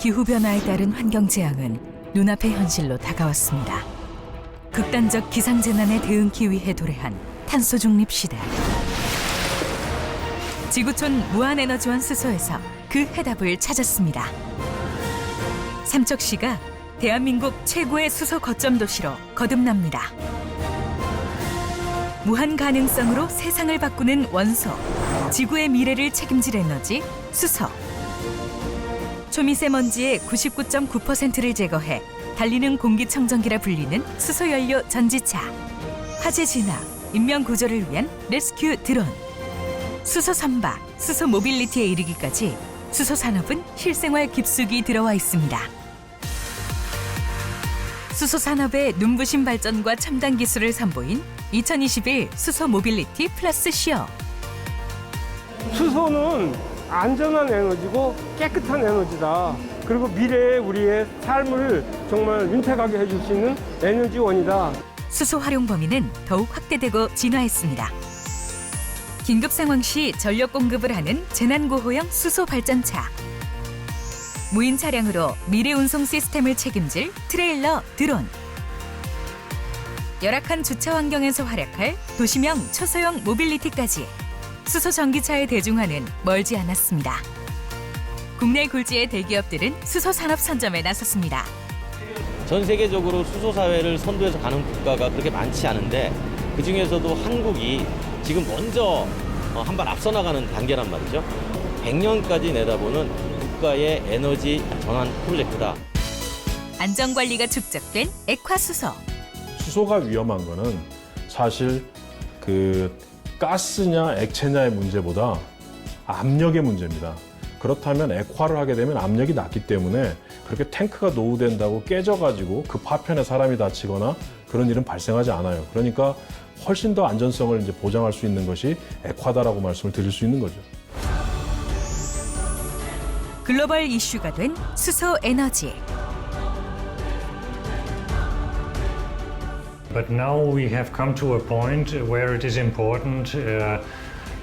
기후 변화에 따른 환경 재앙은 눈앞의 현실로 다가왔습니다. 극단적 기상 재난에 대응기 위해 도래한 탄소 중립 시대. 지구촌 무한에너지원 수소에서 그 해답을 찾았습니다. 삼척시가 대한민국 최고의 수소 거점 도시로 거듭납니다. 무한 가능성으로 세상을 바꾸는 원소, 지구의 미래를 책임질 에너지, 수소. 초미세먼지의 99.9%를 제거해 달리는 공기청정기라 불리는 수소연료 전지차. 화재 진화, 인명 구조를 위한 레스큐 드론. 수소 선박, 수소 모빌리티에 이르기까지 수소 산업은 실생활 깊숙이 들어와 있습니다. 수소 산업의 눈부신 발전과 첨단 기술을 선보인 2021 수소 모빌리티 플러스 시어. 수소는 안전한 에너지고 깨끗한 에너지다. 그리고 미래의 우리의 삶을 정말 윤택하게 해줄 수 있는 에너지원이다. 수소 활용 범위는 더욱 확대되고 진화했습니다. 긴급 상황 시 전력 공급을 하는 재난구호형 수소 발전차. 무인 차량으로 미래 운송 시스템을 책임질 트레일러 드론. 열악한 주차 환경에서 활약할 도시명 초소형 모빌리티까지 수소 전기차의 대중화는 멀지 않았습니다. 국내 굴지의 대기업들은 수소 산업 선점에 나섰습니다. 전 세계적으로 수소 사회를 선도해서 가는 국가가 그렇게 많지 않은데 그 중에서도 한국이 지금 먼저 한 발 앞서 나가는 단계란 말이죠. 100년까지 내다보는 국가의 에너지 전환 프로젝트다. 안전 관리가 축적된 액화수소. 수소가 위험한 거는 사실 그 가스냐 액체냐의 문제보다 압력의 문제입니다. 그렇다면 액화를 하게 되면 압력이 낮기 때문에 그렇게 탱크가 노후된다고 깨져가지고 그 파편에 사람이 다치거나 그런 일은 발생하지 않아요. 그러니까 훨씬 더 안전성을 이제 보장할 수 있는 것이 액화다라고 말씀을 드릴 수 있는 거죠. 글로벌 이슈가 된 수소 에너지. But now we have come to a point where it is important uh,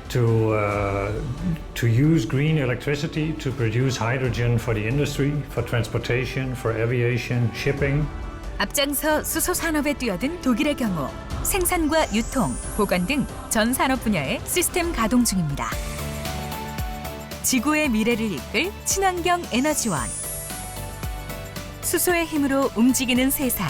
to, uh, to use green electricity to produce hydrogen for the industry, for transportation, for aviation, shipping. 앞장서 수소 산업에 뛰어든 독일의 경우 생산과 유통, 보관 등 전 산업 분야의 시스템 가동 중입니다. 지구의 미래를 이끌 친환경 에너지원. 수소의 힘으로 움직이는 세상.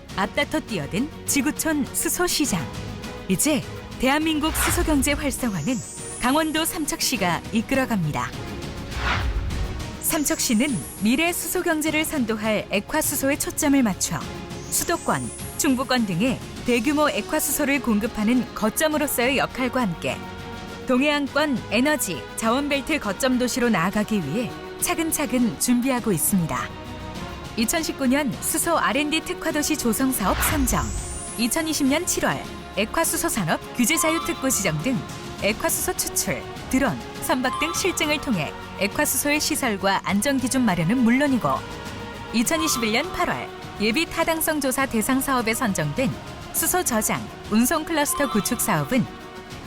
앞다퉈 뛰어든 지구촌 수소 시장. 이제 대한민국 수소 경제 활성화는 강원도 삼척시가 이끌어갑니다. 삼척시는 미래 수소 경제를 선도할 액화 수소에 초점을 맞춰 수도권, 중부권 등의 대규모 액화 수소를 공급하는 거점으로서의 역할과 함께 동해안권 에너지 자원벨트 거점 도시로 나아가기 위해 차근차근 준비하고 있습니다. 2019년 수소 R&D 특화도시 조성 사업 선정, 2020년 7월 액화수소 산업 규제 자유 특구 지정 등 액화수소 추출, 드론, 선박 등 실증을 통해 액화수소의 시설과 안전 기준 마련은 물론이고 2021년 8월 예비 타당성 조사 대상 사업에 선정된 수소 저장, 운송 클러스터 구축 사업은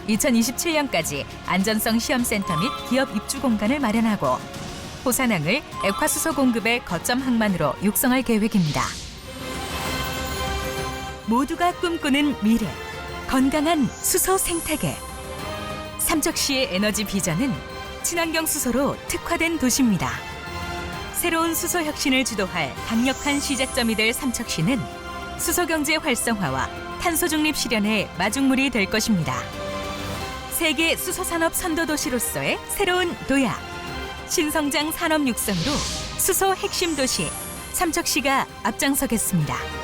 2027년까지 안전성 시험센터 및 기업 입주 공간을 마련하고 호산항을 액화수소 공급의 거점 항만으로 육성할 계획입니다. 모두가 꿈꾸는 미래, 건강한 수소 생태계. 삼척시의 에너지 비전은 친환경 수소로 특화된 도시입니다. 새로운 수소 혁신을 주도할 강력한 시작점이 될 삼척시는 수소 경제 활성화와 탄소 중립 실현의 마중물이 될 것입니다. 세계 수소 산업 선도 도시로서의 새로운 도약. 신성장 산업 육성으로 수소 핵심 도시 삼척시가 앞장서겠습니다.